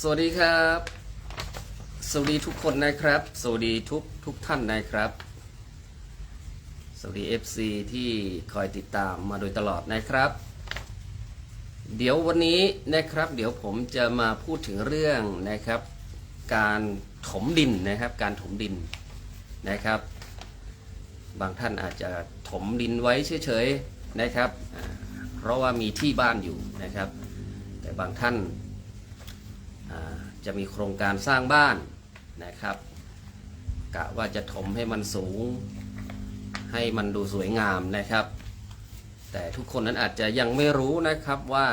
สวัสดีครับ สวัสดีทุกคนนะครับ สวัสดีทุกทุกท่านนะครับ สวัสดี FC ที่คอยติดตามมาโดยตลอดนะครับ เดี๋ยววันนี้นะครับ เดี๋ยวผมจะมาพูดถึงเรื่องนะครับ การถมดินนะครับ การถมดินนะครับ บางท่านอาจจะถมดินไว้เฉยๆนะครับ เพราะว่ามีที่บ้านอยู่นะครับ แต่บางท่าน จะมีโครงการสร้างบ้านนะครับกะว่าจะถมให้มันสูง ให้มันดูสวยงามนะครับ แต่ทุกคนนั้นอาจจะยังไม่รู้นะครับว่า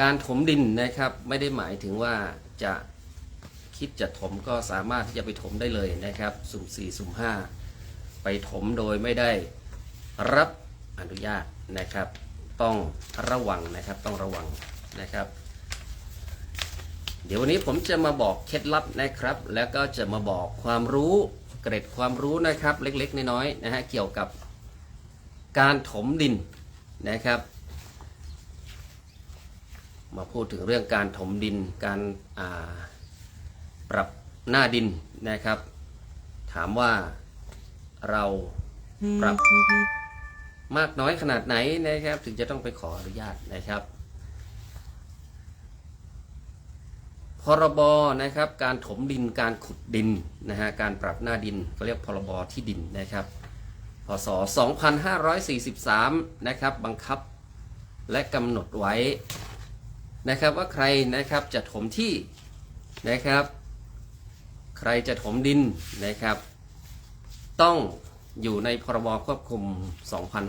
การถมดินนะครับไม่ได้หมายถึงว่าจะคิดจะถมก็สามารถที่จะไปถมได้เลยนะครับ สุ่ม4สุ่ม5 ไปถมโดยไม่ได้รับอนุญาตนะครับ ต้องระวังนะครับต้องระวังนะครับ เดี๋ยววันนี้ผมจะมาบอกเคล็ดลับนะครับ แล้วก็จะมาบอกความรู้เกร็ดความรู้นะครับเล็กๆน้อยๆนะฮะเกี่ยวกับการถมดินนะครับ มาพูดถึงเรื่องการถมดิน การอ่าปรับหน้าดินนะครับ ถามว่าเราปรับมากน้อยขนาดไหนนะครับ ถึงจะต้องไปขออนุญาตนะครับ พรบนะครับการถมดินการขุดดินนะฮะการปรับหน้าดินก็เรียกพรบที่ดินนะครับพศ 2543 นะครับบังคับและกำหนดไว้นะครับว่าใครนะครับจะถมที่นะครับ ใครจะถมดินนะครับ ต้องอยู่ในพรบควบคุม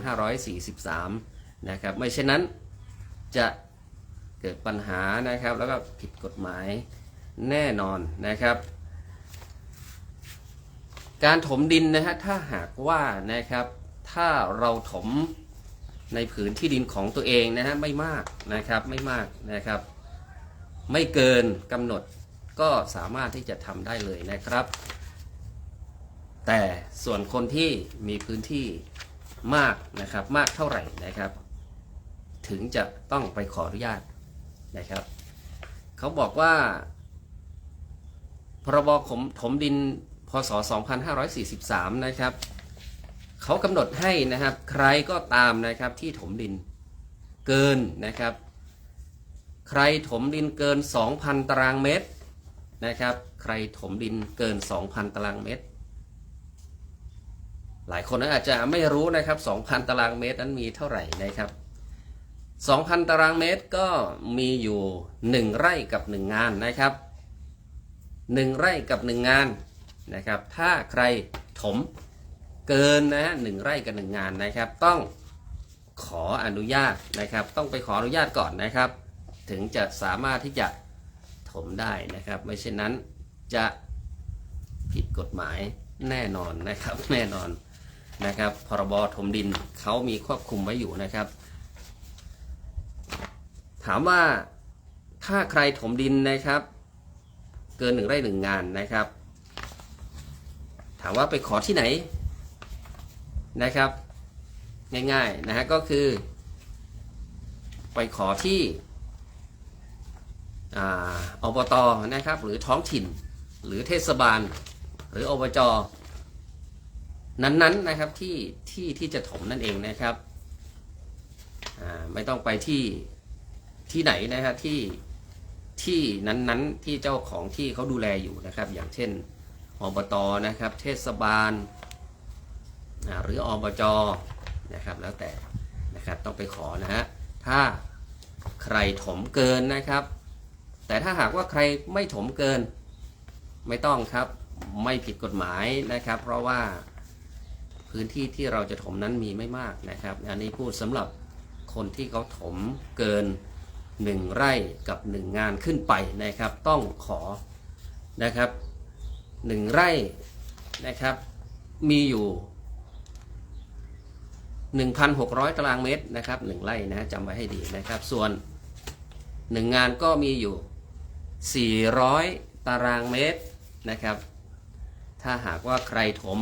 2543 นะครับไม่เช่นนั้นจะ เกิดปัญหานะครับ แล้วก็ผิดกฎหมายแน่นอนนะครับ การถมดินนะฮะถ้าหากว่านะครับถ้าเราถมในผืนที่ดินของตัวเองนะฮะไม่มากนะครับไม่มากนะครับ ไม่เกินกำหนดก็สามารถที่จะทำได้เลยนะครับ แต่ส่วนคนที่มีพื้นที่มากนะครับมากเท่าไหร่นะครับ ถึงจะต้องไปขออนุญาต นะครับ เขาบอกว่า พรบขมถมดินพศ 2543 นะครับ เขากำหนดให้นะครับ ใครก็ตามนะครับที่ถมดินเกินนะครับ ใครถมดินเกิน 2,000 ตารางเมตรนะครับ ใครถมดินเกิน 2,000 ตารางเมตร หลายคนอาจจะไม่รู้นะครับ 2,000 ตารางเมตรนั้นมีเท่าไหร่นะครับ 2,000 ตารางเมตรก็มีอยู่ 1 ไร่กับ 1 งานนะครับ 1 ไร่กับ 1 งานนะครับ ถ้าใครถมเกินนะฮะหนึ่งไร่กับ 1 งานนะครับ ต้องขออนุญาตนะครับ ต้องไปขออนุญาตก่อนนะครับ ถึงจะสามารถที่จะถมได้นะครับ ไม่เช่นนั้นจะผิดกฎหมายแน่นอนนะครับ แน่นอนนะครับ พรบถมดินเขามีควบคุมไว้อยู่นะครับ ถามว่าถ้าใครถมดินนะครับ เกินหนึ่งไร่หนึ่งงานนะครับ ถามว่าไปขอที่ไหนนะครับ ง่ายๆนะฮะก็คือ ไปขอที่ออบตนะครับ หรือท้องถิ่น หรือเทศบาล หรืออบจนั้นๆนะครับที่ที่ที่จะถมนั่นเองนะครับไม่ต้องไปที่ ที่ไหนนะครับที่ที่นั้นๆที่เจ้าของที่เขาดูแลอยู่นะครับ อย่างเช่นอบตนะครับ เทศบาล หรืออบจนะครับ แล้วแต่นะครับต้องไปขอนะฮะถ้าใครถมเกินนะครับ แต่ถ้าหากว่าใครไม่ถมเกิน ไม่ต้องครับไม่ผิดกฎหมายนะครับ เพราะว่าพื้นที่ที่เราจะถมนั้นมีไม่มากนะครับ อันนี้พูดสำหรับคนที่เขาถมเกิน 1 ไร่กับ 1 งานขึ้นไปนะครับ ต้องขอนะครับ 1 ไร่นะครับ มีอยู่ 1,600 ตารางเมตรนะครับ1ไร่นะจำไว้ให้ดีนะครับ ส่วน 1 งานก็มีอยู่ 400 ตารางเมตรนะครับ ถ้าหากว่าใครถม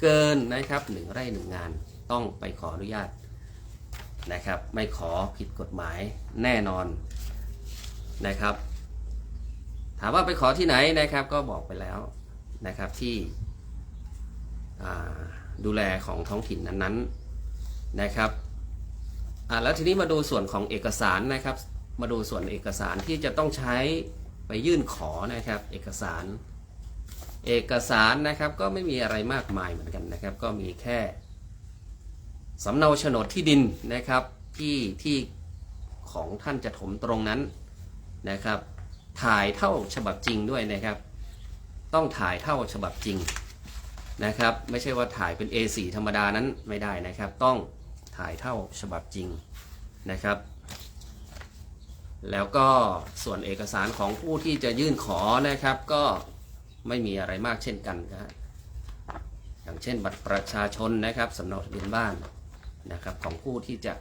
เกินนะครับหนึ่งไร่หนึ่งงานต้องไปขออนุญาต นะครับ ไม่ขอผิดกฎหมายแน่นอนนะครับ ถามว่าไปขอที่ไหนนะครับ ก็บอกไปแล้วนะครับที่ดูแลของท้องถิ่นนั้นๆนะครับแล้วทีนี้มาดูส่วนของเอกสารนะครับ มาดูส่วนเอกสารที่จะต้องใช้ไปยื่นขอนะครับ เอกสาร เอกสารนะครับก็ไม่มีอะไรมากมายเหมือนกันนะครับ ก็มีแค่ สำเนาโฉนดที่ดินนะครับที่ที่ของท่านจะถมตรงนั้นนะครับ ถ่ายเท่าฉบับจริงด้วยนะครับ ต้องถ่ายเท่าฉบับจริงนะครับ ไม่ใช่ว่าถ่ายเป็น A4 ธรรมดานั้นไม่ได้นะครับ ต้องถ่ายเท่าฉบับจริงนะครับ แล้วก็ส่วนเอกสารของผู้ที่จะยื่นขอนะครับ ก็ไม่มีอะไรมากเช่นกันครับอย่างเช่นบัตรประชาชนนะครับสำเนาทะเบียนบ้าน นะครับของผู้ที่จะ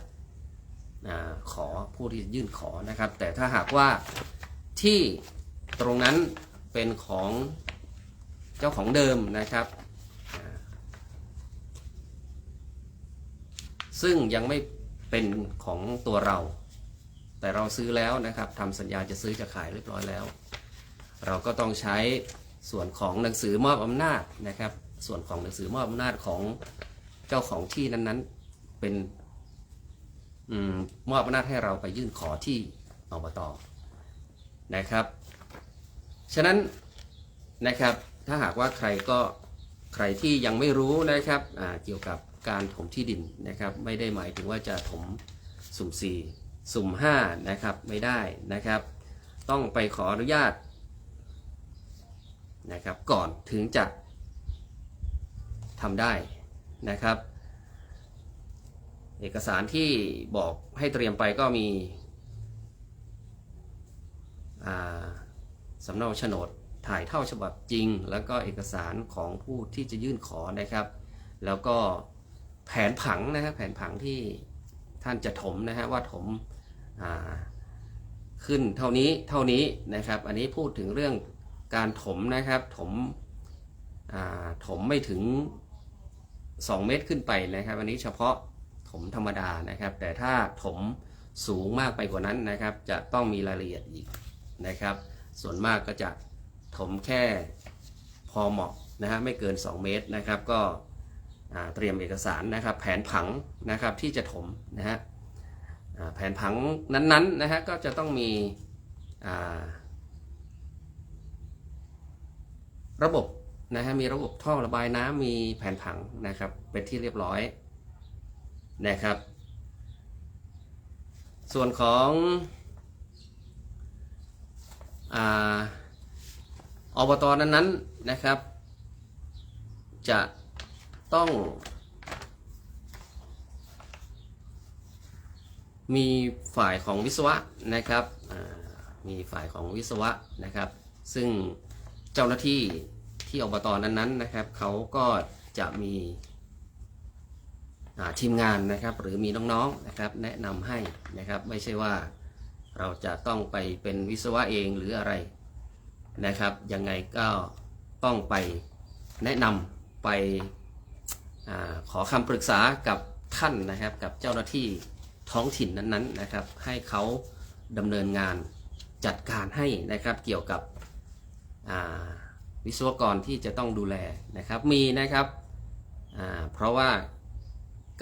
อขอผู้ที่ยื่นขอนะครับ แต่ถ้าหากว่าที่ตรงนั้นเป็นของเจ้าของเดิมนะครับ ซึ่งยังไม่เป็นของตัวเรา แต่เราซื้อแล้วนะครับทำสัญญาจะซื้อจะขายเรียบร้อยแล้ว เราก็ต้องใช้ส่วนของหนังสือมอบอำนาจนะครับ ส่วนของหนังสือมอบอำนาจของเจ้าของที่นั้นๆ เป็นอมอบอำนาจให้เราไปยื่นขอที่อบตนะครับ ฉะนั้นนะครับถ้าหากว่าใครก็ใครที่ยังไม่รู้นะครับเกี่ยวกับการถมที่ดินนะครับ ไม่ได้หมายถึงว่าจะถมสุ่มสี่สุ่มห้านะครับไม่ได้นะครับ ต้องไปขออนุญาตนะครับก่อนถึงจะทำได้นะครับ เอกสารที่บอกให้เตรียมไปก็มีสำเนาโฉนดถ่ายเท่าฉบับจริง แล้วก็เอกสารของผู้ที่จะยื่นขอนะครับ แล้วก็แผนผังนะครับแผนผังที่ท่านจะถมนะฮะว่าถมาขึ้นเท่านี้เท่านี้นะครับ อันนี้พูดถึงเรื่องการถมนะครับถมถมไม่ถึง 2 เมตรขึ้นไปนะครับ อันนี้เฉพาะ ถมธรรมดานะครับ แต่ถ้าถมสูงมากไปกว่านั้นนะครับ จะต้องมีรายละเอียดอีกนะครับ ส่วนมากก็จะถมแค่พอเหมาะนะฮะไม่เกิน 2 เมตรนะครับ ก็เตรียมเอกสารนะครับ แผนผังนะครับที่จะถมนะฮะแผนผังนั้นๆนะฮะก็จะต้องมีระบบนะฮะมีระบบท่อระบายน้ำมีแผนผังนะครับเป็นที่เรียบร้อย นะครับ ส่วนของอ่าอบตนั้นๆนะครับ จะต้องมีฝ่ายของวิศวะนะครับ มีฝ่ายของวิศวะนะครับ ซึ่งเจ้าหน้าที่ที่อบตนั้นๆนะครับ เขาก็จะมี ทีมงานนะครับหรือมีน้องๆนะครับแนะนำให้นะครับไม่ใช่ว่าเราจะต้องไปเป็นวิศวะเองหรืออะไรนะครับยังไงก็ต้องไปแนะนำไปอขอคำปรึกษากับท่านนะครับกับเจ้าหน้าที่ท้องถิ่นนั้นๆนะครับ ให้เขาดำเนินงานจัดการให้นะครับเกี่ยวกับวิศวกรที่จะต้องดูแลนะครับมีนะครับเพราะว่า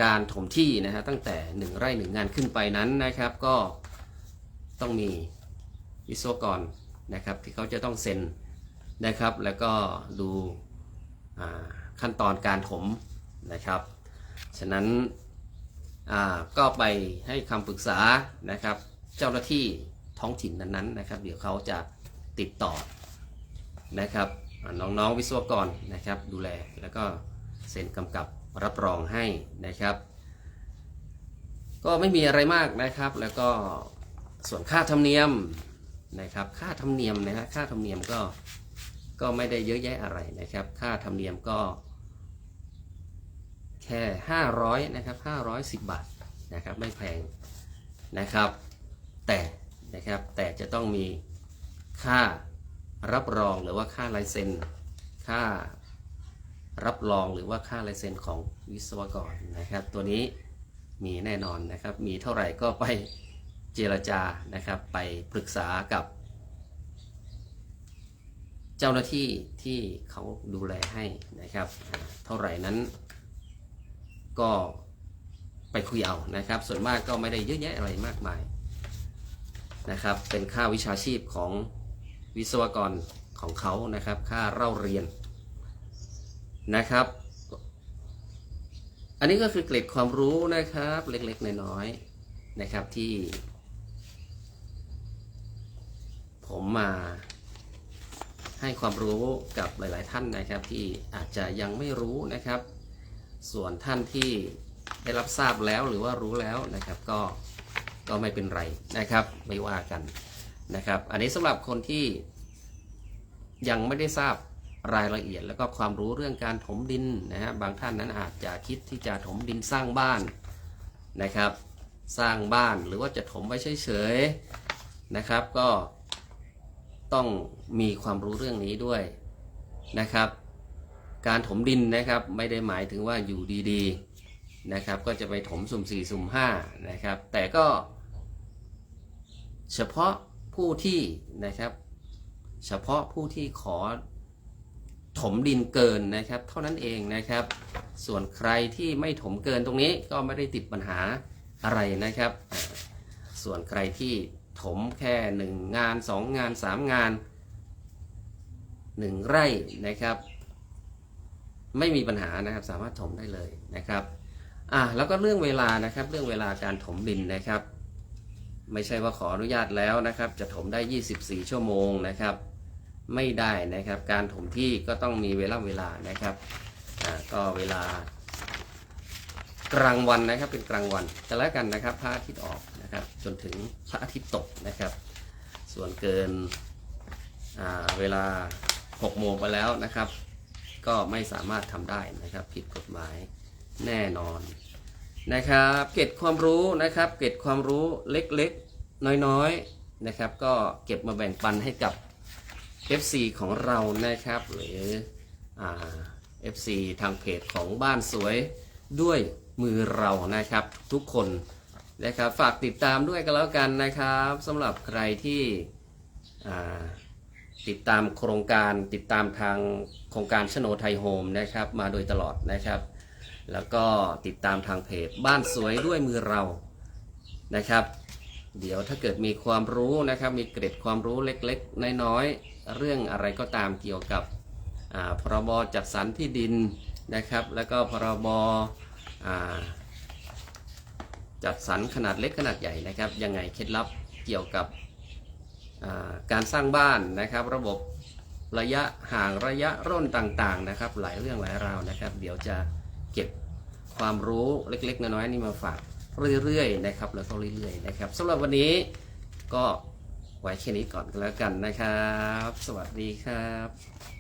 การถมที่นะฮะตั้งแต่ 1 ไร่หนึ่งงานขึ้นไปนั้นนะครับ ก็ต้องมีวิศวกรนะครับที่เขาจะต้องเซ็นนะครับ แล้วก็ดูขั้นตอนการถมนะครับ ฉะนั้นก็ไปให้คำปรึกษานะครับ เจ้าหน้าที่ท้องถิ่นนั้นๆนะครับ เดี๋ยวเขาจะติดต่อนะครับน้องๆวิศวกรนะครับดูแลแล้วก็เซ็นกำกับ รับรองให้นะครับ ก็ไม่มีอะไรมากนะครับ แล้วก็ส่วนค่าธรรมเนียมนะครับ ค่าธรรมเนียมนะฮะค่าธรรมเนียมก็ก็ไม่ได้เยอะแยะอะไรนะครับ ค่าธรรมเนียมก็แค่ 500นะครับ510 บาทนะครับไม่แพงนะครับ แต่นะครับแต่จะต้องมีค่ารับรองหรือว่าค่าลายเซ็นค่า รับรองหรือว่าค่าลายเซ็นของวิศวกรนะครับ ตัวนี้มีแน่นอนนะครับ มีเท่าไหร่ก็ไปเจรจานะครับ ไปปรึกษากับ เจ้าหน้าที่ที่เขาดูแลให้นะครับ เท่าไหร่นั้นก็ไปคุยเอานะครับ ส่วนมากก็ไม่ได้เยอะแยะอะไรมากมายนะครับ เป็นค่าวิชาชีพของวิศวกรของเขานะครับ ค่าเล่าเรียน นะครับ อันนี้ก็คือเกร็ดความรู้นะครับ เล็กๆน้อยๆนะครับที่ ผมมาให้ความรู้กับหลาย ๆ ท่านนะครับ ที่อาจจะยังไม่รู้นะครับ ส่วนท่านที่ได้รับทราบแล้วหรือว่ารู้แล้วนะครับก็ก็ไม่เป็นไรนะครับ ไม่ว่ากันนะครับ อันนี้สำหรับคนที่ยังไม่ได้ทราบ รายละเอียดแล้วก็ความรู้เรื่องการถมดินนะฮะบางท่านนั้นอาจจะคิดที่จะถมดินสร้างบ้านนะครับ สร้างบ้านหรือว่าจะถมไว้เฉยๆนะครับ ก็ต้องมีความรู้เรื่องนี้ด้วยนะครับ การถมดินนะครับไม่ได้หมายถึงว่าอยู่ดีๆนะครับ ก็จะไปถมสุ่มสี่สุ่มห้านะครับ แต่ก็ เฉพาะผู้ที่นะครับ เฉพาะผู้ที่ขอ ถมดินเกินนะครับ เท่านั้นเองนะครับ ส่วนใครที่ไม่ถมเกินตรงนี้ก็ไม่ได้ติดปัญหาอะไรนะครับ ส่วนใครที่ถมแค่หนึ่งงานสองงานสามงานหนึ่งไร่นะครับ ไม่มีปัญหานะครับสามารถถมได้เลยนะครับอะแล้วก็เรื่องเวลานะครับ เรื่องเวลาการถมดินนะครับ ไม่ใช่ว่าขออนุญาตแล้วนะครับ จะถมได้ 24 ชั่วโมงนะครับ ไม่ได้นะครับ การถมที่ก็ต้องมีเวลาเวลานะครับก็เวลากลางวันนะครับเป็นกลางวันจะแล้วกันนะครับพระอาทิตย์ออกนะครับ จนถึงพระอาทิตย์ตกนะครับ ส่วนเกินเวลา6โมงไปแล้วนะครับ ก็ไม่สามารถทำได้นะครับ ผิดกฎหมายแน่นอนนะครับ เก็บความรู้นะครับ เก็บความรู้เล็กๆ น้อยๆนะครับ ก็เก็บมาแบ่งปันให้กับ FC ของเรานะครับ หรืออ่า FC ทางเพจของบ้านสวยด้วยมือเรานะครับ ทุกคนนะครับฝากติดตามด้วยกันแล้วกันนะครับสำหรับใครที่ติดตามโครงการติดตามทางโครงการชโนไทยโฮมนะครับมาโดยตลอดนะครับ แล้วก็ติดตามทางเพจบ้านสวยด้วยมือเรานะครับ เดี๋ยวถ้าเกิดมีความรู้นะครับ มีเกร็ดความรู้เล็กๆ น้อยๆ เรื่องอะไรก็ตามเกี่ยวกับพรบจัดสรรที่ดินนะครับ แล้วก็พรบจัดสรรขนาดเล็กขนาดใหญ่นะครับ ยังไงเคล็ดลับเกี่ยวกับการสร้างบ้านนะครับ ระบบระยะห่างระยะร่นต่างๆนะครับ หลายเรื่องหลายราวนะครับ เดี๋ยวจะเก็บความรู้เล็กๆน้อยๆนี่มาฝากเรื่อยๆนะครับแล้วก็เรื่อยๆนะครับสำหรับวันนี้ก็ ไว้แค่นี้ก่อนก็แล้วกันนะครับ สวัสดีครับ